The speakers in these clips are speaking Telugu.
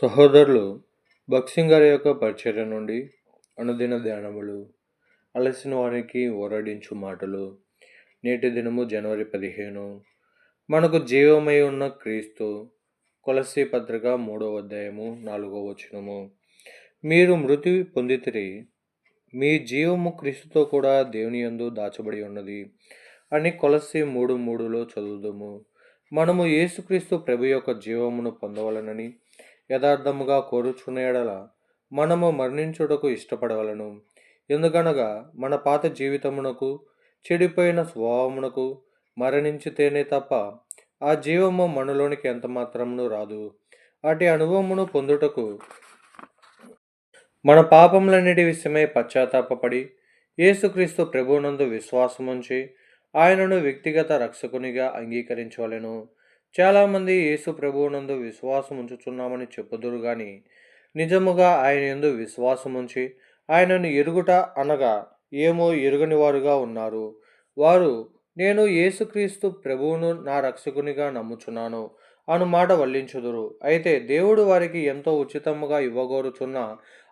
సహోదరులు భక్సింగ్ గారి యొక్క పరిచర్య నుండి అనుదిన ధ్యానములు అలసిన వారికి ఓరడించు మాటలు. నేటి దినము జనవరి పదిహేను. మనకు జీవమై ఉన్న క్రీస్తు కొలసి పత్రిక మూడవ అధ్యాయము నాలుగవ వచనము. మీరు మృతి పొందితిరి మీ జీవము క్రీస్తుతో కూడా దేవుని యందు దాచబడి ఉన్నది అని కొలసి మూడు మూడులో చదువుదాము. మనము యేసుక్రీస్తు ప్రభు యొక్క జీవమును పొందవలనని యథార్థముగా కోరుచున్న మనము మరణించుటకు ఇష్టపడవలను. ఎందుకనగా మన పాత జీవితమునకు చెడిపోయిన స్వభావమునకు మరణించితేనే తప్ప ఆ జీవము మనలోనికి ఎంత మాత్రమును రాదు. అటు అనుభవమును పొందుటకు మన పాపములన్నిటి విషయమై పశ్చాత్తాపడి యేసుక్రీస్తు ప్రభునందు విశ్వాసముంచి ఆయనను వ్యక్తిగత రక్షకునిగా అంగీకరించవలెను. చాలామంది యేసు ప్రభువునందు విశ్వాసం ఉంచుచున్నామని చెప్పుదురు గాని నిజముగా ఆయన ఎందు విశ్వాసముంచి ఆయనను ఎరుగుట అనగా ఏమో ఎరుగని వారుగా ఉన్నారు. వారు నేను యేసుక్రీస్తు ప్రభువును నా రక్షకునిగా నమ్ముచున్నాను అను మాట వల్లించుదురు. అయితే దేవుడు వారికి ఎంతో ఉచితముగా ఇవ్వగోరుచున్న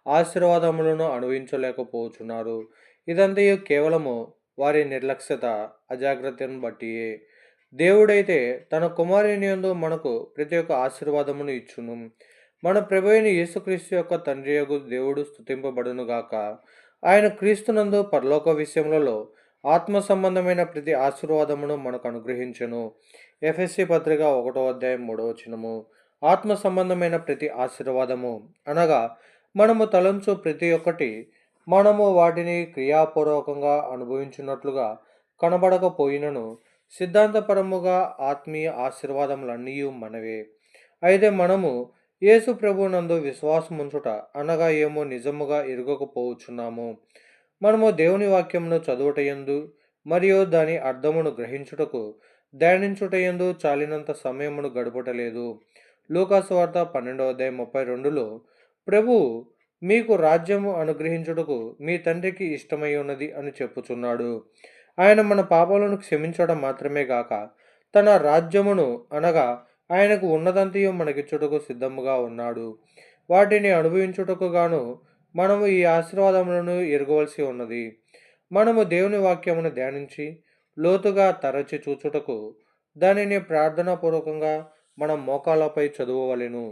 ఆశీర్వాదములను అనుభవించలేకపోతున్నారు ఇదంతయు కేవలము వారి నిర్లక్ష్యత అజాగ్రత్తను బట్టియే. దేవుడైతే తన కుమారుని ఎందు మనకు ప్రతి ఒక్క ఆశీర్వాదమును ఇచ్చును. మన ప్రభుని యేసుక్రీస్తు యొక్క తండ్రి యొక్క దేవుడు స్థుతింపబడునుగాక ఆయన క్రీస్తునందు పరలోక విషయములలో ఆత్మ సంబంధమైన ప్రతి ఆశీర్వాదమును మనకు అనుగ్రహించను. ఎఫ్ఎస్సి పత్రిక ఒకటో అధ్యాయం మూడవ వచనము. ఆత్మ సంబంధమైన ప్రతి ఆశీర్వాదము. అనగా మనము తలంచు ప్రతి ఒక్కటి మనము వాటిని క్రియాపూర్వకంగా అనుభవించినట్లుగా కనబడకపోయినను. సిద్ధాంతపరముగా ఆత్మీయ ఆశీర్వాదములన్నీ మనవే. అయితే మనము యేసు ప్రభునందు విశ్వాసం ఉంచుట అనగా ఏమో నిజముగా ఎరుగకపోవచ్చున్నాము. మనము దేవుని వాక్యమును చదువుటయందు మరియు దాని అర్థమును గ్రహించుటకు ధ్యానించుటయందు చాలినంత సమయమును గడపటలేదు. లూకాసు వార్త పన్నెండవ అధ్యాయం ముప్పై రెండులో ప్రభు మీకు రాజ్యము అనుగ్రహించుటకు మీ తండ్రికి ఇష్టమై ఉన్నది అని చెప్పుచున్నాడు. ఆయన మన పాపాలను క్షమించడం మాత్రమే గాక తన రాజ్యమును అనగా ఆయనకు ఉన్నదంతయు మనకిచ్చుటకు సిద్ధముగా ఉన్నాడు. వాటిని అనుభవించుటకు గాను మనము ఈ ఆశీర్వాదములను ఎరగవలసి ఉన్నది. మనము దేవుని వాక్యమును ధ్యానించి లోతుగా తరచి చూచుటకు దానిని ప్రార్థనాపూర్వకంగా మన మోకాలపై చదువవలెను.